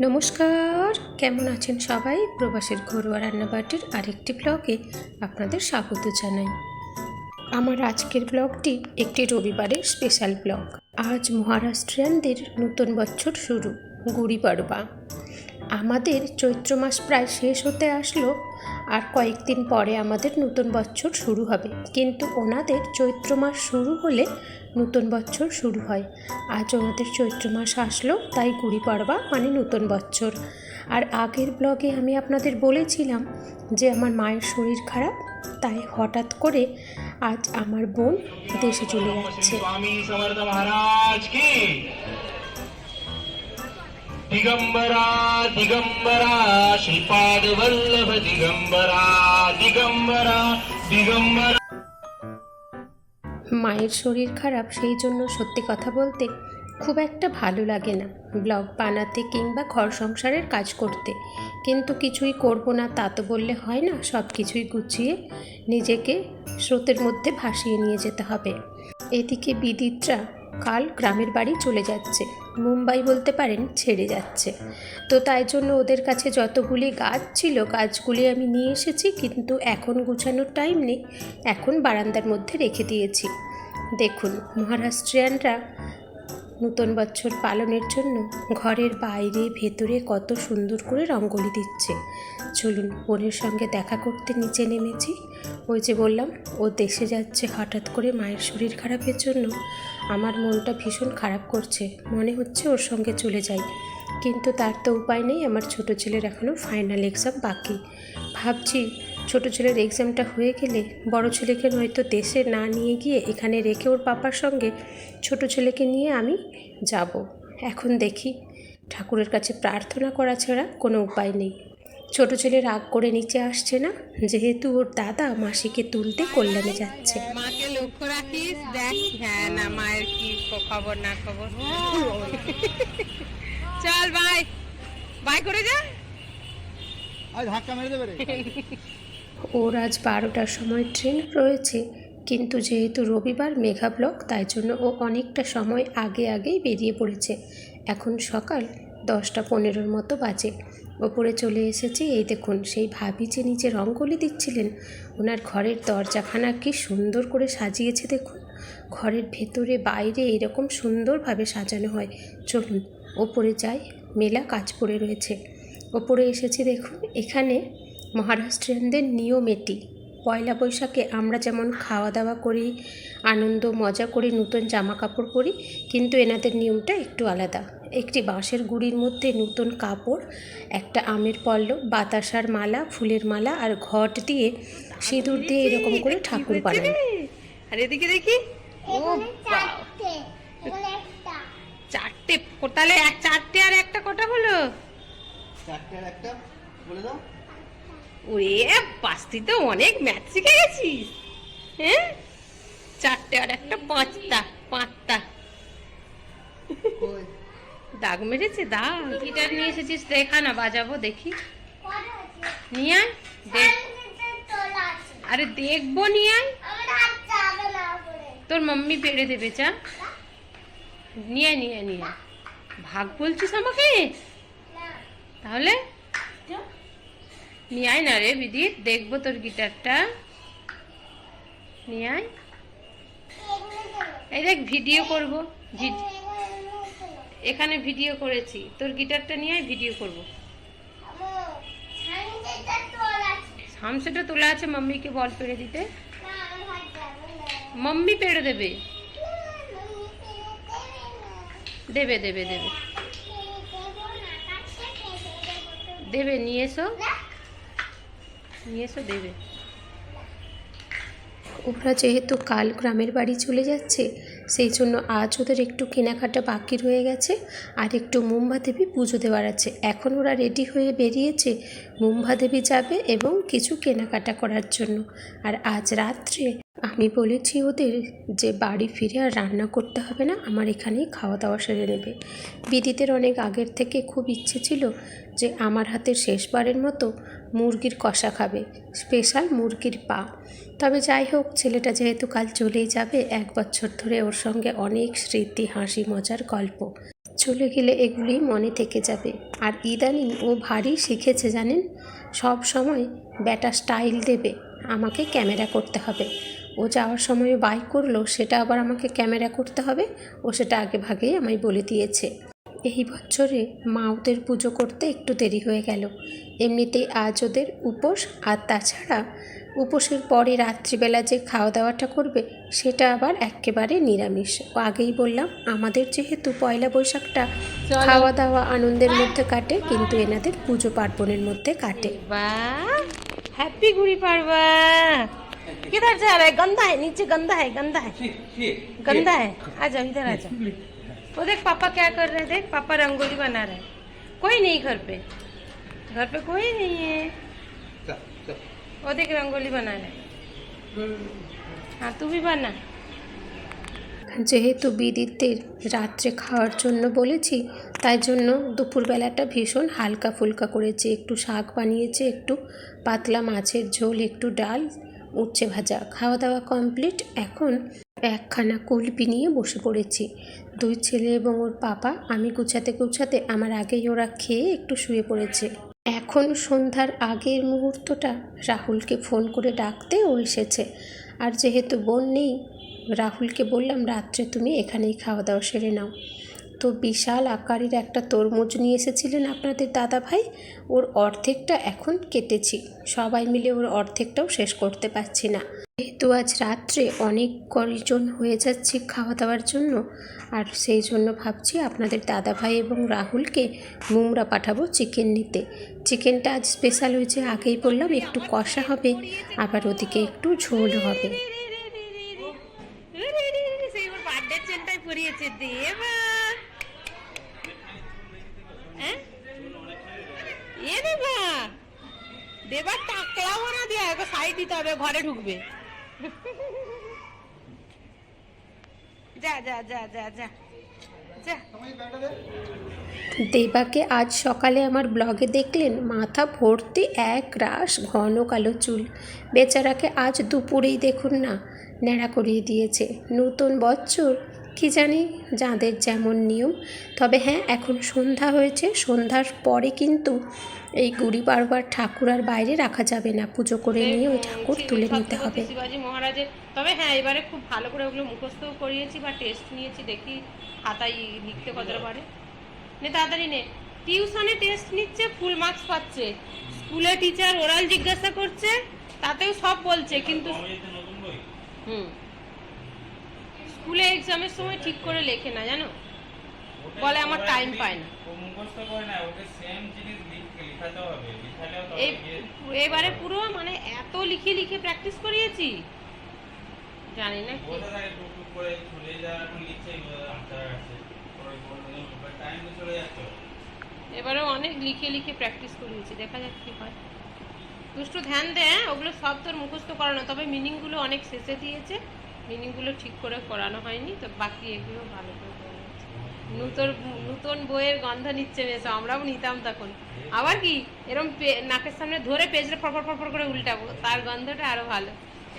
নমস্কার, কেমন আছেন সবাই? প্রবাসের ঘরোয়া রান্নাবাটির আরেকটি ব্লগে আপনাদের স্বাগত জানাই। আমার আজকের ব্লগটি একটি রবিবারের স্পেশাল ব্লগ। আজ মহারাষ্ট্রিয়ানদের নতুন বছর শুরু, গুড়ি পাড়বা আমাদের চৈত্র মাস প্রায় শেষ হতে আসলো, আর কয়েকদিন পরে আমাদের নতুন বছর শুরু হবে। কিন্তু ওনাদের চৈত্র মাস শুরু হলে নতুন বছর শুরু হয়। আজ ওনাদের চৈত্র মাস আসলো, তাই গুড়ি পাড়বা মানে নতুন বছর। আর আগের ব্লগে আমি আপনাদের বলেছিলাম যে আমার মায়ের শরীর খারাপ তাই হঠাৎ করে আজ আমার বোন দেশে চলে যাচ্ছে। দিগম্বরা দিগম্বরা শ্রীপাদ বল্লভ দিগম্বরা দিগম্বরা দিগম্বরা। মায়ের শরীর খারাপ সেই জন্য সত্যি কথা বলতে খুব একটা ভালো লাগে না। ব্লগ বানাতে কিংবা ঘর সংসারের কাজ করতে। কিন্তু কিছুই করব না, তা তো বললে হয় না সব কিছুই গুছিয়ে নিজেকে স্রোতের মধ্যে ভাসিয়ে নিয়ে যেতে হবে। এদিকে বিদিতরা কাল গ্রামের বাড়ি চলে যাচ্ছে। মুম্বাই বলতে পারেন ছেড়ে যাচ্ছে। তো তাই জন্য ওদের কাছে যতগুলি গাছ ছিল, গাছগুলি আমি নিয়ে এসেছি, কিন্তু এখন গুছানোর টাইম নেই। এখন বারান্দার মধ্যে রেখে দিয়েছি। দেখুন, মহারাষ্ট্রিয়ানরা নতুন বছর পালনের জন্য ঘরের বাইরে, ভেতরে কত সুন্দর করে রঙ্গোলি দিচ্ছে। চলুন বোনের সঙ্গে দেখা করতে নিচে নেমেছি। ওই যে বললাম, ও দেশে যাচ্ছে হঠাৎ করে মায়ের শরীর খারাপের জন্য। আমার মনটা ভীষণ খারাপ করছে। মনে হচ্ছে ওর সঙ্গে চলে যাই। কিন্তু তার তো উপায় নেই, আমার ছোট ছেলের এখনও ফাইনাল এক্সাম বাকি। ভাবছি ছোট ছেলের এক্সামটা হয়ে গেলে বড় ছেলেকে নয়তো দেশে না নিয়ে গিয়ে এখানে রেখে ওর পাপার সঙ্গে ছোট ছেলেকে নিয়ে আমি যাব। এখন দেখি ঠাকুরের কাছে প্রার্থনা করা ছাড়া কোনো উপায় নেই। ছোট ছেলে রাগ করে নিচে আসছে না যেহেতু ওর দাদা মাসিকে তুলতে কল্যাণে যাচ্ছে। মাকে লক্ষ্য রাখিস দেখ হ্যাঁ না মায়ের কি খবর না খবর। চল বাই। বাই করে যা। ওর আজ বারোটার সময় ট্রেন রয়েছে। কিন্তু যেহেতু রবিবার মেঘা ব্লক, তাই জন্য ও অনেকটা সময় আগে আগেই বেরিয়ে পড়েছে। এখন সকাল দশটা পনেরোর মতো বাজে। ওপরে চলে এসেছি, এই দেখুন, সেই ভাবি যে নিচে রঙ্গোলি দিচ্ছিলেন। ওনার ঘরের দরজাখানা কি সুন্দর করে সাজিয়েছে দেখুন। ঘরের ভেতরে বাইরে এরকম সুন্দরভাবে সাজানো হয়। চলুন, ওপরে যাই, মেলা কাজ পড়ে রয়েছে। ওপরে এসেছি দেখুন, এখানে মহারাষ্ট্রিয়ানদের নিয়ম এটি। পয়লা বৈশাখে আমরা যেমন খাওয়া দাওয়া করি আনন্দ মজা করি নতুন জামা কাপড় পরি কিন্তু এনাদের নিয়মটা একটু আলাদা। একটি বাঁশের গুড়ির মধ্যে নতুন কাপড় একটা আমের পল্লব বাতাসার মালা ফুলের মালা আর ঘট দিয়ে সিঁদুর দিয়ে এরকম করে ঠাকুর বানায় আর এদিকে দেখি ও। চারটে কো- তাহলে এক চারটে আর একটা কটা হলো? ওরে পাঁচটি তো অনেক ম্যাথ শিখে গেছিস। হ্যাঁ? চারটে আর একটা পাঁচটা পাঁচটা। দাগ মেরেছে দাগ। গিটার নিয়ে এসেছিস দেখা না বাজাবো দেখি। নিয়ে আয় দেখ আরে দেখব নিয়ে আয়। তোর মাম্মি পেড়ে দেবে চা নিয়ে আয়, নিয়ে নিয়ে আয়। ভাগ বলছিস আমাকে? তাহলে? নিয়ে আয় না রে বিদিত দেখব তোর গিটারটা। নিয়ে আয় এই দেখ, ভিডিও করব। এখানে ভিডিও করেছি। তোর গিটারটা নিয়ে আয়, ভিডিও করব। সামসেটা তোলা আছে মাম্মিকে বল পেড়ে দিতে। মাম্মি পেড়ে দেবে। দেবে দেবে দেবে। দেবে, নিয়ে এসো। নিয়ে এসে, দেবে। ওরা যেহেতু কাল গ্রামের বাড়ি চলে যাচ্ছে, সেই জন্য আজ ওদের একটু কেনাকাটা বাকি রয়ে গেছে আর একটু মুম্বা দেবী পুজো দেওয়ার আছে। এখন ওরা রেডি হয়ে বেরিয়েছে মুম্বা দেবী যাবে এবং কিছু কেনাকাটা করার জন্য। আর আজ রাত্রে আমি বলেছি ওদের যে বাড়ি ফিরে আর রান্না করতে হবে না, আমার এখানেই খাওয়া দাওয়া সেরে নেবে। বিদিতের অনেক আগের থেকে খুব ইচ্ছে ছিল যে আমার হাতের শেষবারের মতো মুরগির কষা খাবে, স্পেশাল মুরগির পা। তবে যাই হোক, ছেলেটা যেহেতু কাল চলেই যাবে, এক বছর ধরে ওর সঙ্গে অনেক স্মৃতি, হাসি, মজার গল্প। চলে গেলে এগুলি মনে থেকে যাবে। আর ইদানিং ও ভারী শিখেছে জানেন? সব সময় ব্যাটা স্টাইল দেবে, আমাকে ক্যামেরা করতে হবে। ও যাওয়ার সময় বাই করল সেটা আবার আমাকে ক্যামেরা করতে হবে। ও সেটা আগে ভাগেই আমায় বলে দিয়েছে। এই বছরে মা ওদের পুজো করতে একটু দেরি হয়ে গেল। এমনিতেই আজ ওদের উপোস আর তাছাড়া উপোসের পরে রাত্রিবেলা যে খাওয়া দাওয়াটা করবে সেটা আবার একেবারে নিরামিষ। ও আগেই বললাম আমাদের যেহেতু পয়লা বৈশাখটা খাওয়া দাওয়া আনন্দের মধ্যে কাটে কিন্তু এনাদের পুজো পার্বণের মধ্যে কাটে। বা হ্যাপি গুড়ি পারবা किधर जा रहा है गंदा है नीचे गंदा है गंदा है गंदा है आ जाओ इधर आ जाओ वो देख पापा क्या कर रहे हैं देख पापा रंगोली बना रहे हैं कोई नहीं घर पे घर पे कोई नहीं है वो देख रंगोली बना रहे हैं हाँ तू भी बना যেহেতু বিদিতের রাত্রে খাওয়ার জন্য বলেছি তাই জন্য দুপুরবেলাটা ভীষণ হালকা ফুলকা করেছে একটু শাক বানিয়েছে একটু পাতলা মাছের ঝোল একটু ডাল উচ্ছে ভাজা। খাওয়া দাওয়া কমপ্লিট এখন একখানা কুলপি নিয়ে বসে পড়েছি। দুই ছেলে এবং ওর পাপা, আমি গুছাতে গুছাতে আমার আগেই ওরা খেয়ে একটু শুয়ে পড়েছে। এখন সন্ধ্যার আগের মুহূর্তটা রাহুলকে ফোন করে ডাকতে ও এসেছে। আর যেহেতু বোন নেই, রাহুলকে বললাম, রাত্রে তুমি এখানেই খাওয়া দাওয়া সেরে নাও। তো বিশাল আকারের একটা তরমুজ নিয়ে এসেছিলেন আপনাদের দাদা ভাই ওর অর্ধেকটা এখন কেটেছি সবাই মিলে ওর অর্ধেকটাও শেষ করতে পারছি না যেহেতু আজ রাত্রে অনেক কয়জন হয়ে যাচ্ছি খাওয়া দাওয়ার জন্য আর সেই জন্য ভাবছি আপনাদের দাদা ভাই এবং রাহুলকে মুমরা পাঠাবো চিকেন নিতে চিকেনটা আজ স্পেশাল হয়েছে আগেই বললাম একটু কষা হবে আবার ওদিকে একটু ঝোল হবে দেবা হ্যাঁ? দেবার টাকলাবো না সাইড দিতে হবে, ঘরে ঢুকবে। যা যা যা যা। যা। দেবাকে আজ সকালে আমার ব্লগে দেখলেন মাথা ভর্তি এক রাশ ঘন কালো চুল। বেচারাকে আজ দুপুরেই দেখুন না, ন্যাড়া করিয়ে দিয়েছে। নতুন বছর কি জানি যাদের যেমন নিয়ম। তবে হ্যাঁ এখন সন্ধ্যা হয়েছে। সন্ধ্যার পরে কিন্তু এই গুড়ি বারবার ঠাকুর আর বাইরে রাখা যাবে না। পুজো করে নিয়ে ওই ঠাকুর তুলে নিতে হবে। শিবাজি মহারাজের। তবে হ্যাঁ এবারে খুব ভালো করে ওগুলো মুখস্থও করিয়েছি বা টেস্ট নিয়েছি দেখি খাতায় লিখতে কতটা পারে। নে তাড়াতাড়ি নে। টিউশনে টেস্ট নিচ্ছে ফুল মার্কস পাচ্ছে। স্কুলে টিচার ওরাল জিজ্ঞাসা করছে তাতেও সব বলছে কিন্তু হুম। স্কুলে এক্সামের সময় ঠিক করে লেখে না জানো? বলে আমার টাইম পায় না। মুখস্থ করে না ওকে সেম জিনিস লিখাতে হবে লিখালেও তবে এই এবারে পুরো মানে এত লিখে লিখে প্র্যাকটিস করিয়েছি। জানি না কি। বলতে থাকে টুক টুক করে চলে যা এখন লিখছে আনসার আছে। টাইম চলে যাচ্ছে। এবারে অনেক লিখে লিখে প্র্যাকটিস করিয়েছি দেখা যাক কি হয়। দুষ্টু ধ্যান দে হ্যাঁ? ওগুলো সব তোর মুখস্থ করানো তবে মিনিংগুলো অনেক শেষে দিয়েছে। মিনিংগুলো ঠিক করে করানো হয়নি, তো বাকি এগুলো ভালো করে করা। নূতন নূতন বইয়ের গন্ধ নিচ্ছে বেশ আমরাও নিতাম তখন। আবার কি এরকম নাকের সামনে ধরে পেজটা ফরফর ফরফর করে উল্টাবো, তার গন্ধটা আরও ভালো।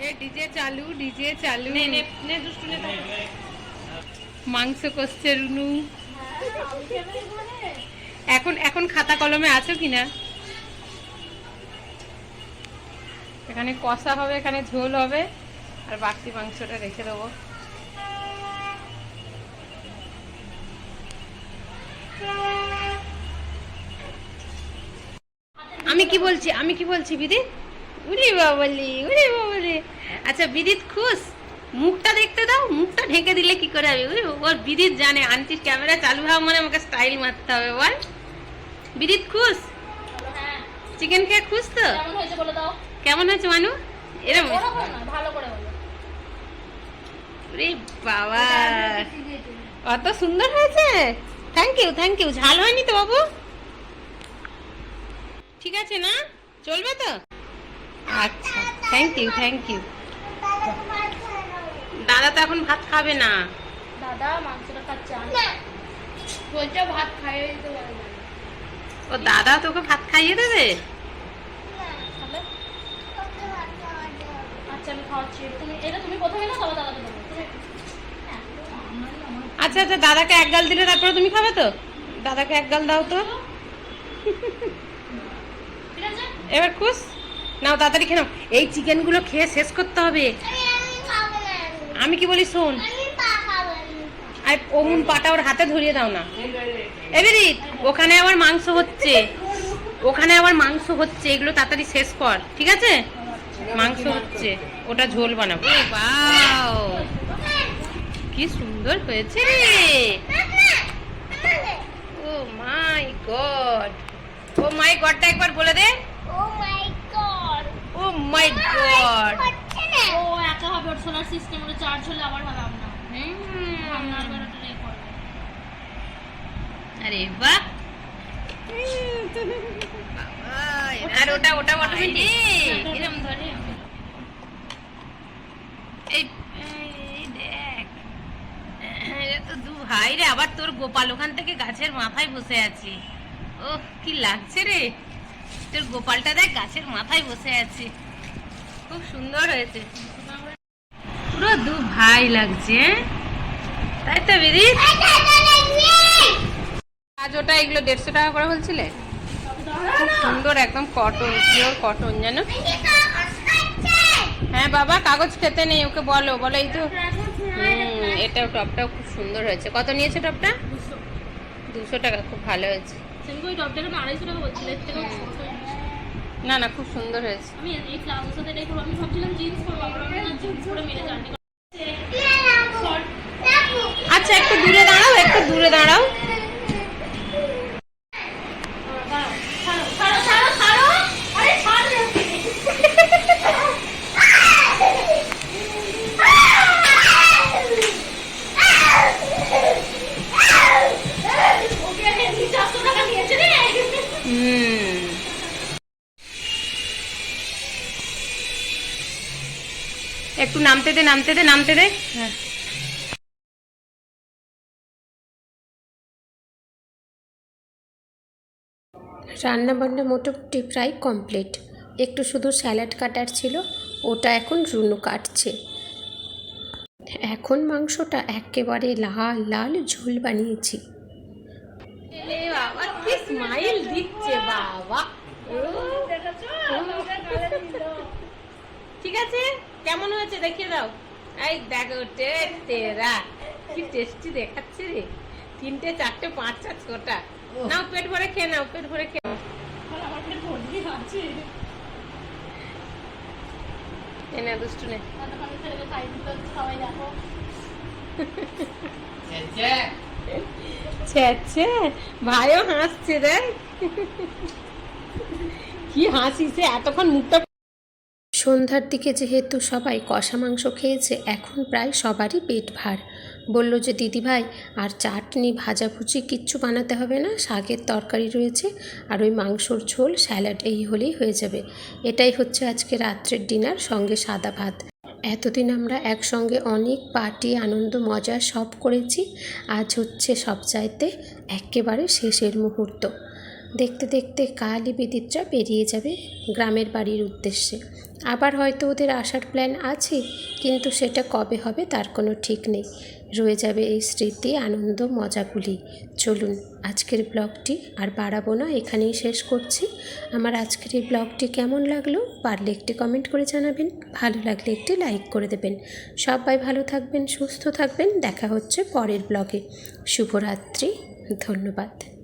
এ, ডিজে চালু ডিজে চালু। নে নে নে, দুষ্টু, নে। মাংস কষছে রুনু। এখন এখন খাতা কলমে আছো কিনা এখানে কষা হবে, এখানে ঝোল হবে। আর বাড়তি মাংসটা রেখে দেবো। আমি কি বলছি? আমি কি বলছি বিদিত? উরি বাবলি উরি বাবলি। আচ্ছা বিদিত খুশ? মুখটা দেখতে দাও মুখটা ঢেকে দিলে কি করে হবে? ওর বিদিত জানে আনছিস ক্যামেরা চালু হওয়া মানে আমাকে স্টাইল মারতে হবে বল। বিদিত খুশ? চিকেন খেয়ে খুশ তো? কেমন হয়েছে বলে দাও। কেমন হয়েছে মানু? এরকম ভালো করে রে বাবা। অত সুন্দর হয়েছে? থ্যাংক ইউ থ্যাংক ইউ ঝাল হয়নি তো বাবু? ঠিক আছে না? চলবে তো? আচ্ছা থ্যাংক ইউ থ্যাংক ইউ দাদা তো এখন ভাত খাবে না। দাদা মাংসটা খাচ্ছে বলছে ভাত খাইয়ে দিতে ও দাদা তোকে ভাত খাইয়ে দেবে? আচ্ছা আমি খাওয়াচ্ছি। তুমি এটা তুমি প্রথমে না তবে দাদাকে দেবো। আচ্ছা আচ্ছা দাদাকে এক গাল দিলে তারপরে তুমি খাবে তো? দাদাকে এক গাল দাও তো। এবার খুশ? নাও, তাড়াতাড়ি খেয়ে নাও। এই চিকেনগুলো খেয়ে শেষ করতে হবে। আমি কি বলি, শোন। আর, অমুন পাটা ওর হাতে ধরিয়ে দাও না। এবারে ওখানে আবার মাংস হচ্ছে। ওখানে আবার মাংস হচ্ছে। এগুলো তাড়াতাড়ি শেষ কর, ঠিক আছে? মাংস হচ্ছে। ওটা ঝোল বানাবো। বাও। কি সুন্দর হয়েছে রে। ও মাই গড। ও মাই গডটা একবার বলে দে। ও মাই গড। ও একা হবে ওর সোলার সিস্টেম ওটা চার্জ হলে আবার হবে আপনার আপনার আবার ওটা রে করবে আরে বাহ। আর ওটা ওটা অটোমেটিক এরকম ধরে। এই তো দু ভাই রে, আবার তোর গোপাল ওখান থেকে গাছের মাথায় বসে আছে। ও কি লাগছে রে? তোর গোপালটা দেখ, গাছের মাথায় বসে আছে। খুব সুন্দর হয়েছে। পুরো দু ভাই লাগছে হ্যাঁ? তাই তো আজ ওটা এগুলো দেড়শো টাকা করে বলছিলে? খুব সুন্দর, একদম কটন পিওর কটন জানো? হ্যাঁ বাবা, কাগজ খেতে নেই, ওকে বলো বলো এই তো। এটাও, টপটাও খুব সুন্দর হয়েছে। কত নিয়েছে টপটা? দুশো। টাকা খুব ভালো হয়েছে। ওই টপটা আড়াইশো টাকা বলছিল এর থেকেও না না খুব সুন্দর হয়েছে। আমি এই প্লাজোর সাথে এটাই করব। আমি ভাবছিলাম জিন্স করব আমরা জিন্স করে মেরে জার্নি আচ্ছা একটু দূরে দাঁড়াও একটু দূরে দাঁড়াও ছাড়ো ছাড়ো ছাড়ো আরে ছাড় ওকে এমনি চারশো টাকা নিয়েছে রে হুম একটু নামতে দে নামতে দে। হ্যাঁ। রান্না বান্না মোটামুটি প্রায় কমপ্লিট। একটু শুধু স্যালাড কাটার ছিল ওটা এখন রুনু কাটছে। এখন মাংসটা একেবারে লাল লাল ঝোল বানিয়েছি। স্মাইল দিচ্ছে বাবা। ঠিক আছে? কেমন হয়েছে দেখিয়ে দাও। এই দেখো টে তেরা কি টেস্টি দেখাচ্ছে রে। তিনটে চারটে পাঁচ চার ছটা নাও পেট ভরে খেয়ে নাও পেট ভরে খেয়ে দুষ্টু নে। ভাইও হাসছে রে কি হাসিছে এতক্ষণ মুখটা সন্ধ্যার দিকে যেহেতু সবাই কষা মাংস খেয়েছে, এখন প্রায় সবারই পেট ভার। বলল যে, দিদিভাই, আর চাটনি, ভাজাভুজি কিচ্ছু বানাতে হবে না, শাকের তরকারি রয়েছে, আর ওই মাংসর ঝোল, স্যালাড, এই হলেই হয়ে যাবে। এটাই হচ্ছে আজকে রাত্রের ডিনার, সঙ্গে সাদা ভাত। এতদিন আমরা একসঙ্গে অনেক পার্টি, আনন্দ, মজা সব করেছি, আজ হচ্ছে সব চাইতে একেবারে শেষের মুহূর্ত। দেখতে দেখতে কালই বিদিতরা বেরিয়ে যাবে গ্রামের বাড়ির উদ্দেশ্যে। আবার হয়তো ওদের আসার প্ল্যান আছে, কিন্তু সেটা কবে হবে তার কোনো ঠিক নেই। রয়ে যাবে এই স্মৃতি, আনন্দ মজাগুলি চলুন, আজকের ব্লগটি আর বাড়াবো না, এখানেই শেষ করছি। আমার আজকের এই ব্লগটি কেমন লাগল পারলে একটি কমেন্ট করে জানাবেন, ভালো লাগলে একটি লাইক করে দেবেন। সবাই ভালো থাকবেন, সুস্থ থাকবেন, দেখা হচ্ছে পরের ব্লগে। শুভরাত্রি, ধন্যবাদ।